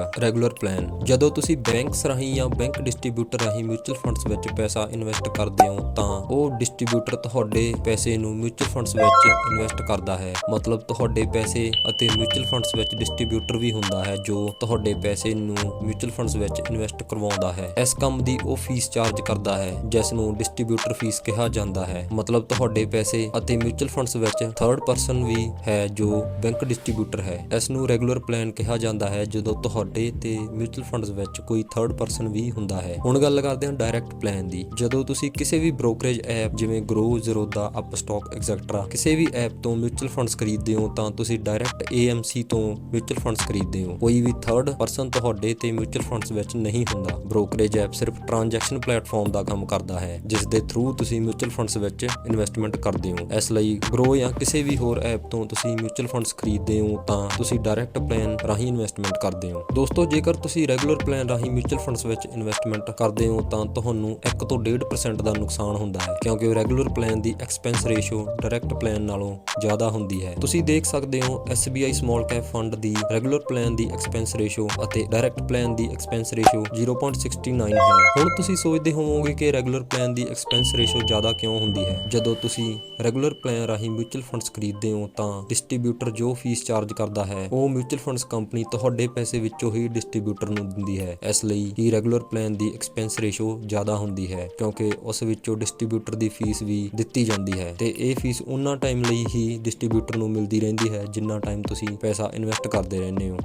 ਜਾਵੇਗਾ regular plan ਜਦੋਂ ਤੁਸੀਂ ਬੈਂਕਸ ਰਾਹੀਂ ਜਾਂ ਬੈਂਕ ਡਿਸਟ੍ਰੀਬਿਊਟਰ ਰਾਹੀਂ ਮਿਊਚੁਅਲ ਫੰਡਸ ਵਿੱਚ ਪੈਸਾ ਇਨਵੈਸਟ ਕਰਦੇ ਹੋ, ਤਾਂ ਉਹ ਡਿਸਟ੍ਰੀਬਿਊਟਰ ਤੁਹਾਡੇ ਪੈਸੇ ਨੂੰ ਮਿਊਚੁਅਲ ਫੰਡਸ ਵਿੱਚ ਇਨਵੈਸਟ ਕਰਦਾ ਹੈ। ਮਤਲਬ ਤੁਹਾਡੇ ਪੈਸੇ ਅਤੇ ਮਿਊਚੁਅਲ ਫੰਡਸ ਵਿੱਚ ਡਿਸਟ੍ਰੀਬਿਊਟਰ ਵੀ ਹੁੰਦਾ ਹੈ, ਜੋ ਤੁਹਾਡੇ ਪੈਸੇ ਨੂੰ ਮਿਊਚੁਅਲ ਫੰਡਸ ਵਿੱਚ ਇਨਵੈਸਟ ਕਰਵਾਉਂਦਾ ਹੈ। ਇਸ ਕੰਮ ਦੀ ਉਹ ਫੀਸ ਚਾਰਜ ਕਰਦਾ ਹੈ ਜਿਸ ਨੂੰ ਡਿਸਟ੍ਰੀਬਿਊਟਰ ਫੀਸ ਕਿਹਾ ਜਾਂਦਾ ਹੈ। ਮਤਲਬ ਤੁਹਾਡੇ ਪੈਸੇ ਅਤੇ ਮਿਊਚੁਅਲ ਫੰਡਸ ਵਿੱਚ ਥਰਡ ਪਰਸਨ ਵੀ ਹੈ, ਜੋ ਬੈਂਕ ਡਿਸਟ੍ਰੀਬਿਊਟਰ ਹੈ। ਇਸ ਨੂੰ ਰੈਗੂਲਰ ਪਲਾਨ ਕਿਹਾ ਜਾਂਦਾ ਹੈ, ਜਦੋਂ ਤੁਹਾਡੇ ਤੁਹਾਡੇ ਤੇ ਮਿਊਚੁਅਲ ਫੰਡਸ ਵਿੱਚ ਕੋਈ ਥਰਡ ਪਰਸਨ ਵੀ ਹੁੰਦਾ ਹੈ। ਹੁਣ ਗੱਲ ਕਰਦੇ ਹਾਂ ਡਾਇਰੈਕਟ ਪਲਾਨ ਦੀ। ਜਦੋਂ ਤੁਸੀਂ ਕਿਸੇ ਵੀ ਬ੍ਰੋਕਰੇਜ ਐਪ ਜਿਵੇਂ ਗਰੋ ਜ਼ਰੋਦਾ ਅਪਸਟਾਕ ਐਕਸੈਟਰਾ ਕਿਸੇ ਵੀ ਐਪ ਤੋਂ ਮਿਊਚੁਅਲ ਫੰਡਸ ਖਰੀਦਦੇ ਹੋ, ਤਾਂ ਤੁਸੀਂ ਡਾਇਰੈਕਟ AMC ਤੋਂ ਮਿਊਚੁਅਲ ਫੰਡਸ ਖਰੀਦਦੇ ਹੋ। ਕੋਈ ਵੀ ਥਰਡ ਪਰਸਨ ਤੁਹਾਡੇ ਤੇ ਮਿਊਚੁਅਲ ਫੰਡਸ ਵਿੱਚ ਨਹੀਂ ਹੁੰਦਾ। ਬ੍ਰੋਕਰੇਜ ਐਪ ਸਿਰਫ ਟ੍ਰਾਂਜੈਕਸ਼ਨ ਪਲੇਟਫਾਰਮ ਦਾ ਕੰਮ ਕਰਦਾ ਹੈ, ਜਿਸ ਦੇ ਥਰੂ ਤੁਸੀਂ ਮਿਊਚੁਅਲ ਫੰਡਸ ਵਿੱਚ ਇਨਵੈਸਟਮੈਂਟ ਕਰਦੇ ਹੋ। ਇਸ ਲਈ ਗਰੋ ਜਾਂ ਕਿਸੇ ਵੀ ਹੋਰ ਐਪ ਤੋਂ ਤੁਸੀਂ ਮਿਊਚੁਅਲ ਫੰਡਸ ਖਰੀਦਦੇ ਹੋ, ਤਾਂ ਤੁਸੀਂ ਡਾਇਰੈਕਟ ਪਲਾਨ ਰਾਹੀਂ ਇਨਵੈਸਟਮੈਂਟ ਕਰਦੇ ਹੋ। ਦੋਸਤੋ, ਜੇਕਰ ਤੁਸੀਂ ਰੈਗੂਲਰ ਪਲਾਨ ਰਾਹੀਂ ਮਿਊਚੁਅਲ ਫੰਡਸ ਵਿੱਚ ਇਨਵੈਸਟਮੈਂਟ ਕਰਦੇ ਹੋ, ਤਾਂ ਤੁਹਾਨੂੰ 1 ਤੋਂ 1.5% ਦਾ ਨੁਕਸਾਨ ਹੁੰਦਾ ਹੈ, ਕਿਉਂਕਿ ਰੈਗੂਲਰ ਪਲਾਨ ਦੀ ਐਕਸਪੈਂਸ ਰੇਸ਼ੋ ਡਾਇਰੈਕਟ ਪਲਾਨ ਨਾਲੋਂ ਜ਼ਿਆਦਾ ਹੁੰਦੀ ਹੈ। ਤੁਸੀਂ ਦੇਖ ਸਕਦੇ ਹੋ SBI ਸਮਾਲ ਕੈਪ ਫੰਡ ਦੀ ਰੈਗੂਲਰ ਪਲਾਨ ਦੀ ਐਕਸਪੈਂਸ ਰੇਸ਼ੋ ਅਤੇ ਡਾਇਰੈਕਟ ਪਲਾਨ ਦੀ ਐਕਸਪੈਂਸ ਰੇਸ਼ੋ 0.69 ਹੈ। ਹੁਣ ਤੁਸੀਂ ਸੋਚਦੇ ਹੋਵੋਗੇ ਕਿ ਰੈਗੂਲਰ ਪਲਾਨ ਦੀ ਐਕਸਪੈਂਸ ਰੇਸ਼ੋ ਜ਼ਿਆਦਾ ਕਿਉਂ ਹੁੰਦੀ ਹੈ? ਜਦੋਂ ਤੁਸੀਂ ਰੈਗੂਲਰ ਪਲਾਨ ਰਾਹੀਂ ਮਿਊਚੁਅਲ ਫੰਡਸ ਖਰੀਦਦੇ ਹੋ, ਤਾਂ ਡਿਸਟ੍ਰੀਬਿਊਟਰ ਜੋ ਫੀਸ ਚਾਰਜ ਕਰਦਾ ਹੈ, ਉਹ ਮਿਊਚੁਅਲ ਫੰਡਸ ਕੰਪਨੀ ਤੁਹਾਡੇ ਪੈਸੇ ਵਿੱਚ ਵਿੱਚੋਂ ਹੀ ਡਿਸਟ੍ਰੀਬਿਊਟਰ ਨੂੰ ਦਿੰਦੀ ਹੈ। ਇਸ ਲਈ ਹੀ ਰੈਗੂਲਰ ਪਲਾਨ ਦੀ ਐਕਸਪੈਂਸ ਰੇਸ਼ੋ ਜ਼ਿਆਦਾ ਹੁੰਦੀ ਹੈ, ਕਿਉਂਕਿ ਉਸ ਵਿੱਚੋਂ ਡਿਸਟ੍ਰੀਬਿਊਟਰ ਦੀ ਫੀਸ ਵੀ ਦਿੱਤੀ ਜਾਂਦੀ ਹੈ ਤੇ ਇਹ ਫੀਸ ਉਹਨਾਂ ਟਾਈਮ ਲਈ ਹੀ ਡਿਸਟ੍ਰੀਬਿਊਟਰ ਨੂੰ ਮਿਲਦੀ ਰਹਿੰਦੀ ਹੈ, ਜਿੰਨਾ ਟਾਈਮ ਤੁਸੀਂ ਪੈਸਾ ਇਨਵੈਸਟ ਕਰਦੇ ਰਹਿੰਦੇ ਹੋ।